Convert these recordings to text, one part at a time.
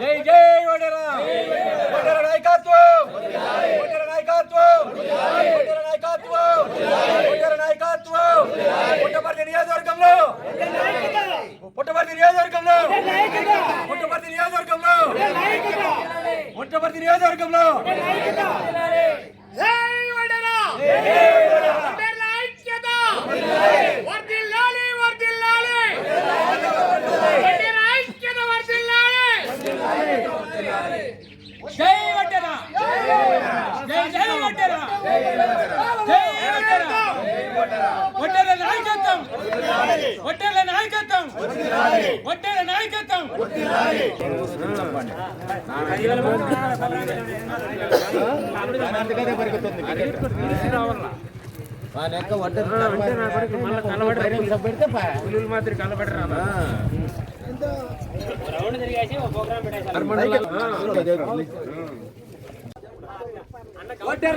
జై జై వడేరా వడేరా నాయకత్వం. వడేరా నాయకత్వం. వడేరా నాయకత్వం. వడేరా నాయకత్వం. పుట్టపర్తి నియోజకవర్గంలో. పుట్టపర్తి నియోజకవర్గంలో. పుట్టపర్తి నియోజకవర్గంలో. పుట్టపర్తి నియోజకవర్గంలో జై వడరా వడరా ఐక్యత వర్ధిల్లాలి వర్ధిల్లాలి వడరా ఐక్యత వర్ధిల్లాలి జై వడ్డేరా జై జై వడ్డేరా జై వడ్డేరా వడ్డేర నాయకత్వం వడ్డేర నాయకత్వం వడ్డేర నాయకత్వం వడ్డేర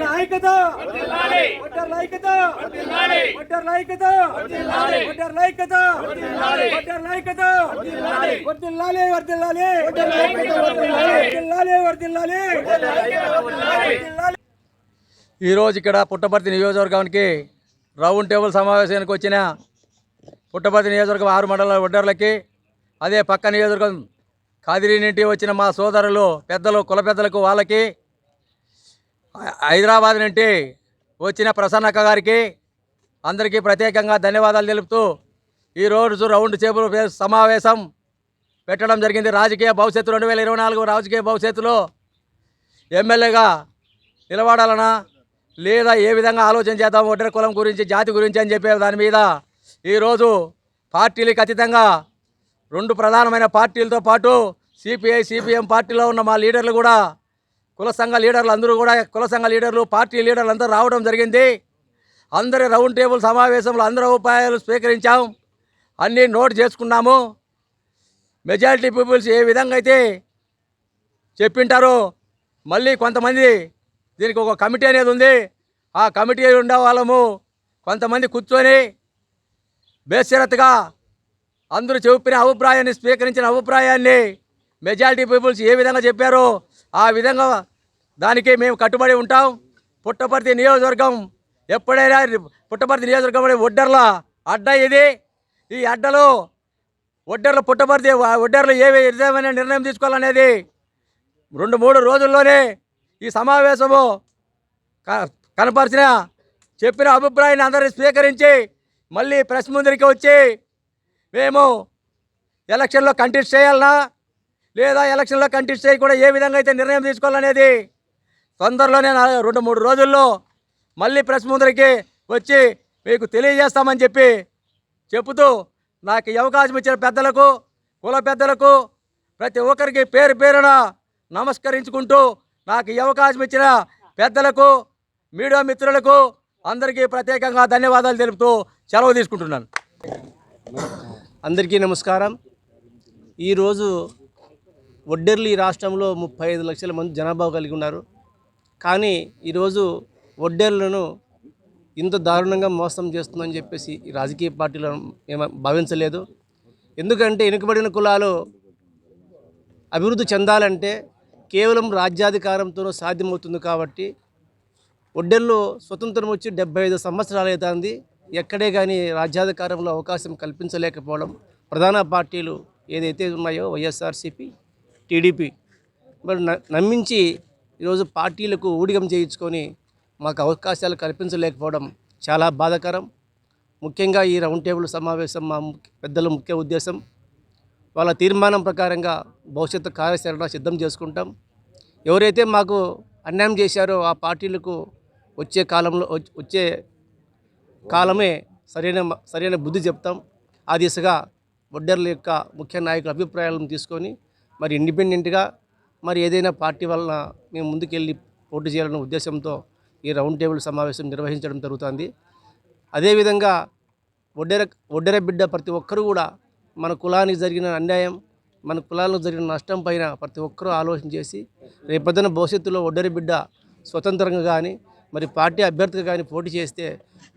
నాయకత వడ్డేర నాయకత వడ్డేర నాయకత వడ్డేర నాయకత వడ్డేర నాయకత వర్దిల్లాలి వర్దిల్లాలి వర్దిల్లాలి వర్దిల్లాలి ఈరోజు ఇక్కడ పుట్టపర్తి నియోజకవర్గానికి రౌండ్ టేబుల్ సమావేశానికి వచ్చిన పుట్టపర్తి నియోజకవర్గం ఆరు మండల ఒడ్డర్లకి అదే పక్క నియోజకవర్గం కాదిరి నుండి వచ్చిన మా సోదరులు పెద్దలు కుల పెద్దలకు వాళ్ళకి హైదరాబాద్ నుండి వచ్చిన ప్రసన్నక్క గారికి అందరికీ ప్రత్యేకంగా ధన్యవాదాలు తెలుపుతూ ఈరోజు రౌండ్ టేబుల్ సమావేశం పెట్టడం జరిగింది. రాజకీయ భవిష్యత్తు రెండు వేల ఇరవై నాలుగు రాజకీయ భవిష్యత్తులో ఎమ్మెల్యేగా నిలబడాలనా? లేదా ఏ విధంగా ఆలోచన చేద్దాం? ఒంటరి కులం గురించి జాతి గురించి అని చెప్పే దాని మీద ఈరోజు పార్టీలకు అతీతంగా రెండు ప్రధానమైన పార్టీలతో పాటు సిపిఐ సిపిఎం పార్టీలో ఉన్న మా లీడర్లు కూడా కుల సంఘ లీడర్లు అందరూ కూడా కుల సంఘ లీడర్లు పార్టీ లీడర్లు అందరూ రావడం జరిగింది. అందరి రౌండ్ టేబుల్ సమావేశంలో అందరి ఉపాయాలు స్వీకరించాం. అన్నీ నోట్ చేసుకున్నాము. మెజారిటీ పీపుల్స్ ఏ విధంగా అయితే చెప్పింటారో మళ్ళీ కొంతమంది దీనికి ఒక కమిటీ అనేది ఉంది. ఆ కమిటీ ఉండే వాళ్ళము కొంతమంది కూర్చొని బేషరత్గా అందరూ చెప్పిన అభిప్రాయాన్ని స్వీకరించిన అభిప్రాయాన్ని మెజారిటీ పీపుల్స్ ఏ విధంగా చెప్పారో ఆ విధంగా దానికి మేము కట్టుబడి ఉంటాం. పుట్టపర్తి నియోజకవర్గం ఎప్పుడైనా పుట్టపర్తి నియోజకవర్గం అనే ఒడ్డర్ల అడ్డ ఇది. ఈ అడ్డలో ఒడ్డర్ల పుట్టపర్తి ఒడ్డర్లు ఏ విధమైన నిర్ణయం తీసుకోవాలనేది రెండు మూడు రోజుల్లోనే ఈ సమావేశము క- కనపరిచిన చెప్పిన అభిప్రాయాన్ని అందరినీ స్వీకరించి మళ్ళీ ప్రెస్ ముందరికి వచ్చి మేము ఎలక్షన్లో కంటెస్ట్ చేయాలనా? లేదా ఎలక్షన్లో కంటెస్ట్ చేయకుండా ఏ విధంగా అయితే నిర్ణయం తీసుకోవాలనేది? తొందరలోనే రెండు మూడు రోజుల్లో మళ్ళీ ప్రెస్ ముందరికి వచ్చి మీకు తెలియజేస్తామని చెప్పి చెబుతూ నాకు ఈ అవకాశం ఇచ్చిన పెద్దలకు కుల పెద్దలకు ప్రతి ఒక్కరికి పేరు పేరున నమస్కరించుకుంటూ నాకు ఈ అవకాశం ఇచ్చిన పెద్దలకు మీడియా మిత్రులకు అందరికీ ప్రత్యేకంగా ధన్యవాదాలు తెలుపుతూ సెలవు తీసుకుంటున్నాను. అందరికీ నమస్కారం. ఈరోజు ఒడ్డెర్లు ఈ రాష్ట్రంలో ముప్పై ఐదు లక్షల మంది జనాభా కలిగి ఉన్నారు. కానీ ఈరోజు ఒడ్డెర్లను ఇంత దారుణంగా మోసం చేస్తుందని చెప్పేసి రాజకీయ పార్టీలు ఏమ భావించలేదు. ఎందుకంటే వెనుకబడిన కులాలు అభివృద్ధి చెందాలంటే కేవలం రాజ్యాధికారంతో సాధ్యమవుతుంది కాబట్టి ఒడ్డెర్లు స్వతంత్రం వచ్చి డెబ్బై ఐదు సంవత్సరాలు అవుతుంది. ఎక్కడే కానీ రాజ్యాధికారంలో అవకాశం కల్పించలేకపోవడం ప్రధాన పార్టీలు ఏదైతే ఉన్నాయో వైఎస్ఆర్సీపీ టీడీపీ మరి న- నమ్మించి ఈరోజు పార్టీలకు ఊడిగం చేయించుకొని మాకు అవకాశాలు కల్పించలేకపోవడం చాలా బాధాకరం. ముఖ్యంగా ఈ రౌండ్ టేబుల్ సమావేశం మా పెద్దల ముఖ్య ఉద్దేశం. వాళ్ళ తీర్మానం ప్రకారంగా భవిష్యత్తు కార్యాచరణ సిద్ధం చేసుకుంటాం. ఎవరైతే మాకు అన్యాయం చేశారో ఆ పార్టీలకు వచ్చే కాలంలో వచ్చే కాలమే సరైన సరైన బుద్ధి చెప్తాం. ఆ దిశగా ఒడ్డర్ల యొక్క ముఖ్య నాయకుల అభిప్రాయాలను తీసుకొని మరి ఇండిపెండెంట్గా మరి ఏదైనా పార్టీ వలన మేము ముందుకెళ్ళి పోటీ చేయాలన్న ఉద్దేశంతో ఈ రౌండ్ టేబుల్ సమావేశం నిర్వహించడం జరుగుతుంది. అదేవిధంగా ఒడ్డెర ఒడ్డెర బిడ్డ ప్రతి ఒక్కరూ కూడా మన కులానికి జరిగిన అన్యాయం మన కులాలకు జరిగిన నష్టం పైన ప్రతి ఒక్కరూ ఆలోచన చేసి రేపొద్దున భవిష్యత్తులో ఒడ్డెర బిడ్డ స్వతంత్రంగా కానీ మరి పార్టీ అభ్యర్థిగా కానీ పోటీ చేస్తే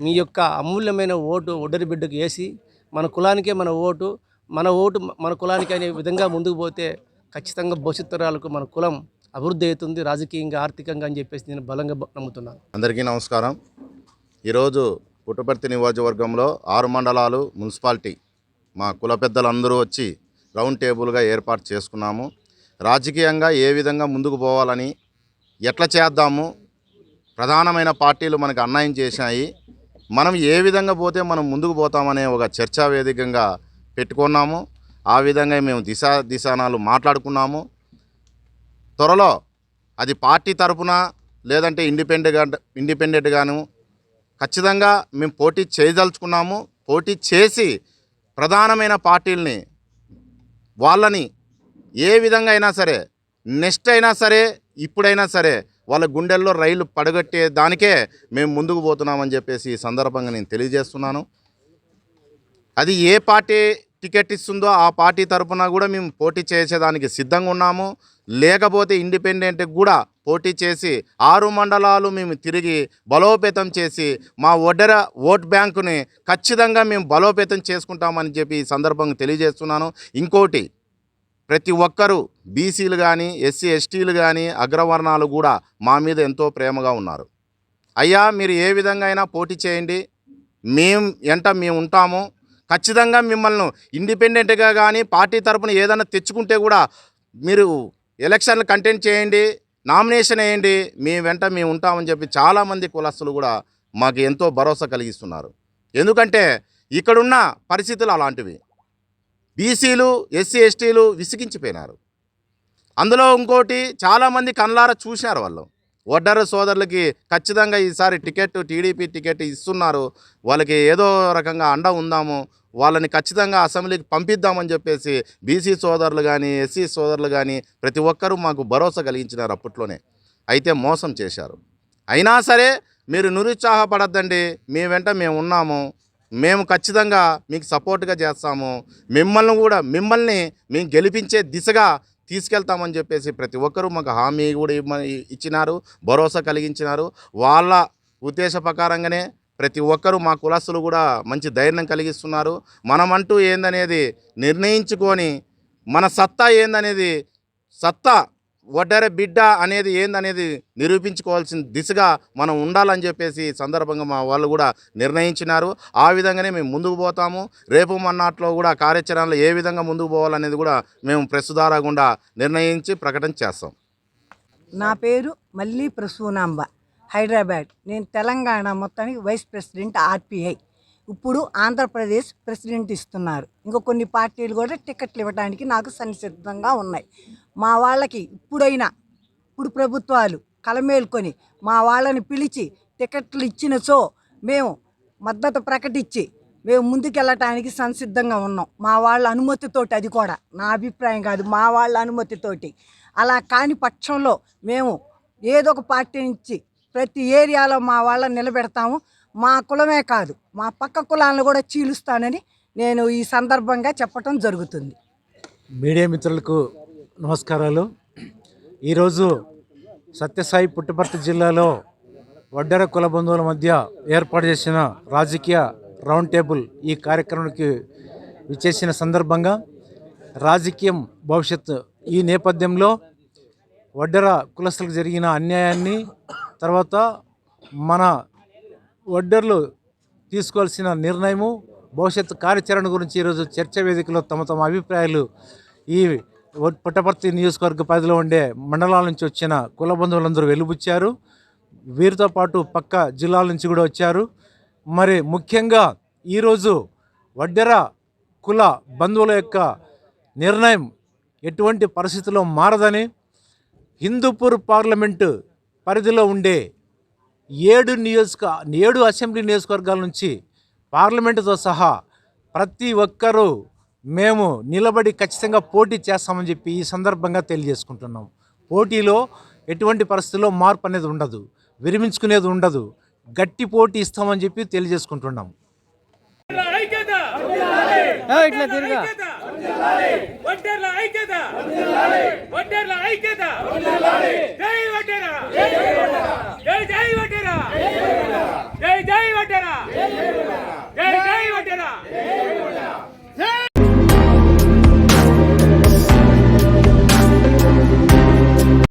మీ యొక్క అమూల్యమైన ఓటు ఒడ్డరి బిడ్డకు వేసి మన కులానికే మన ఓటు మన ఓటు మన కులానికి అనే విధంగా ముందుకు పోతే ఖచ్చితంగా భవిష్యత్ తరాలకు మన కులం అభివృద్ధి అవుతుంది రాజకీయంగా ఆర్థికంగా అని చెప్పేసి నేను బలంగా నమ్ముతున్నాను. అందరికీ నమస్కారం. ఈరోజు పుట్టపర్తి నియోజకవర్గంలో ఆరు మండలాలు మున్సిపాలిటీ మా కుల పెద్దలందరూ వచ్చి రౌండ్ టేబుల్గా ఏర్పాటు చేసుకున్నాము. రాజకీయంగా ఏ విధంగా ముందుకు పోవాలని ఎట్లా చేద్దాము ప్రధానమైన పార్టీలు మనకు అన్యాయం చేశాయి. మనం ఏ విధంగా పోతే మనం ముందుకు పోతామనే ఒక చర్చా వేదికగా పెట్టుకున్నాము. ఆ విధంగా మేము దిశా దిశానాలు మాట్లాడుకున్నాము. త్వరలో అది పార్టీ తరపున లేదంటే ఇండిపెండెంట్గా ఇండిపెండెంట్గాను ఖచ్చితంగా మేము పోటీ చేయదలుచుకున్నాము. పోటీ చేసి ప్రధానమైన పార్టీల్ని వాళ్ళని ఏ విధంగా అయినా సరే నెక్స్ట్ అయినా సరే ఇప్పుడైనా సరే వాళ్ళ గుండెల్లో రైలు పడగొట్టే దానికే మేము ముందుకు పోతున్నామని చెప్పేసి ఈ సందర్భంగా నేను తెలియజేస్తున్నాను. అది ఏ పార్టీ టికెట్ ఇస్తుందో ఆ పార్టీ తరఫున కూడా మేము పోటీ చేసేదానికి సిద్ధంగా ఉన్నాము. లేకపోతే ఇండిపెండెంట్కి కూడా పోటీ చేసి ఆరు మండలాలు మేము తిరిగి బలోపేతం చేసి మా ఒడ్డెర ఓట్ బ్యాంకుని ఖచ్చితంగా మేము బలోపేతం చేసుకుంటామని చెప్పి ఈ సందర్భంగా తెలియజేస్తున్నాను. ఇంకోటి ప్రతి ఒక్కరూ బీసీలు కానీ ఎస్సీ ఎస్టీలు కానీ అగ్రవర్ణాలు కూడా మా మీద ఎంతో ప్రేమగా ఉన్నారు. అయ్యా మీరు ఏ విధంగా అయినా పోటీ చేయండి. మేము ఎంట మేము ఉంటాము. ఖచ్చితంగా మిమ్మల్ని ఇండిపెండెంట్గా కానీ పార్టీ తరపున ఏదైనా తెచ్చుకుంటే కూడా మీరు ఎలక్షన్లు కంటెంట్ చేయండి నామినేషన్ వేయండి మీ వెంట మేము ఉంటామని చెప్పి చాలామంది కులస్తులు కూడా మాకు ఎంతో భరోసా కలిగిస్తున్నారు. ఎందుకంటే ఇక్కడున్న పరిస్థితులు అలాంటివి. బీసీలు ఎస్సీ ఎస్టీలు విసిగించిపోయినారు. అందులో ఇంకోటి చాలామంది కళ్ళారా చూశారు వాళ్ళు. ఒడ్డర సోదరులకి ఖచ్చితంగా ఈసారి టికెట్ టీడీపీ టికెట్ ఇస్తున్నారు. వాళ్ళకి ఏదో రకంగా అండ ఉందాము. వాళ్ళని ఖచ్చితంగా అసెంబ్లీకి పంపిద్దామని చెప్పేసి బీసీ సోదరులు కానీ ఎస్సీ సోదరులు కానీ ప్రతి ఒక్కరూ మాకు భరోసా కలిగించినారు అప్పట్లోనే. అయితే మోసం చేశారు. అయినా సరే మీరు నిరుత్సాహపడద్దండి. మీ వెంట మేము ఉన్నాము. మేము ఖచ్చితంగా మీకు సపోర్ట్గా చేస్తాము. మిమ్మల్ని కూడా మిమ్మల్ని మేము గెలిపించే దిశగా తీసుకెళ్తామని చెప్పేసి ప్రతి ఒక్కరూ మాకు హామీ కూడా ఇవ్వమ- ఇచ్చినారు. భరోసా కలిగించినారు. వాళ్ళ ఉద్దేశ ప్రకారంగానే ప్రతి ఒక్కరూ మా కులస్తులు కూడా మంచి ధైర్యం కలిగిస్తున్నారు. మనమంటూ ఏందనేది నిర్ణయించుకొని మన సత్తా ఏందనేది సత్తా ఒడ్డర బిడ్డ అనేది ఏందనేది నిరూపించుకోవాల్సిన దిశగా మనం ఉండాలని చెప్పేసి సందర్భంగా మా వాళ్ళు కూడా నిర్ణయించినారు. ఆ విధంగానే మేము ముందుకు పోతాము. రేపు మన్నాట్లో కూడా కార్యాచరణలో ఏ విధంగా ముందుకు పోవాలనేది కూడా మేము ప్రెస్ ద్వారా గుండా నిర్ణయించి ప్రకటన చేస్తాం. నా పేరు మళ్ళీ ప్రసూనాంబ హైదరాబాద్. నేను తెలంగాణ మొత్తానికి వైస్ ప్రెసిడెంట్ ఆర్పిఐ. ఇప్పుడు ఆంధ్రప్రదేశ్ ప్రెసిడెంట్ ఇస్తున్నారు. ఇంకా కొన్ని పార్టీలు కూడా టికెట్లు ఇవ్వడానికి నాకు సంసిద్ధంగా ఉన్నాయి. మా వాళ్ళకి ఇప్పుడైనా ఇప్పుడు ప్రభుత్వాలు కలమేల్కొని మా వాళ్ళని పిలిచి టికెట్లు ఇచ్చినచో మేము మద్దతు ప్రకటించి మేము ముందుకెళ్ళటానికి సంసిద్ధంగా ఉన్నాం. మా వాళ్ళ అనుమతితోటి అది కూడా నా అభిప్రాయం కాదు మా వాళ్ళ అనుమతితోటి. అలా కాని పక్షంలో మేము ఏదో ఒక పార్టీ నుంచి ప్రతి ఏరియాలో మా వాళ్ళని నిలబెడతాము. మా కులమే కాదు మా పక్క కులాలను కూడా చీలుస్తానని నేను ఈ సందర్భంగా చెప్పటం జరుగుతుంది. మీడియా మిత్రులకు నమస్కారాలు. ఈరోజు సత్యసాయి పుట్టపర్తి జిల్లాలో వడ్డెర కుల బంధువుల మధ్య ఏర్పాటు చేసిన రాజకీయ రౌండ్ టేబుల్ ఈ కార్యక్రమానికి విచ్చేసిన సందర్భంగా రాజకీయం భవిష్యత్తు ఈ నేపథ్యంలో వడ్డెర కులస్తులకు జరిగిన అన్యాయాన్ని తర్వాత మన వడ్డర్లు తీసుకోవాల్సిన నిర్ణయము భవిష్యత్తు కార్యాచరణ గురించి ఈరోజు చర్చ వేదికలో తమ తమ అభిప్రాయాలు ఈ పుట్టపర్తి నియోజకవర్గ పరిధిలో ఉండే మండలాల నుంచి వచ్చిన కుల బంధువులందరూ వెలుబుచ్చారు. వీరితో పాటు పక్క జిల్లాల నుంచి కూడా వచ్చారు. మరి ముఖ్యంగా ఈరోజు వడ్డెర కుల బంధువుల యొక్క నిర్ణయం ఎటువంటి పరిస్థితుల్లో మారదని హిందూపూర్ పార్లమెంటు పరిధిలో ఉండే ఏడు నియోజక ఏడు అసెంబ్లీ నియోజకవర్గాల నుంచి పార్లమెంటుతో సహా ప్రతి ఒక్కరూ మేము నిలబడి ఖచ్చితంగా పోటీ చేస్తామని చెప్పి ఈ సందర్భంగా తెలియజేసుకుంటున్నాం. పోటీలో ఎటువంటి పరిస్థితుల్లో మార్పు అనేది ఉండదు. విరమించుకునేది ఉండదు. గట్టి పోటీ ఇస్తామని చెప్పి తెలియజేసుకుంటున్నాం. ఇట్లా తిరగా. ఒంటర్ల ఐక్యత. ఒంటర్ల ఐక్యత. జై వడ్డెర. జై జై వడ్డెర. జై జై వడ్డెర. జై జై వడ్డెర.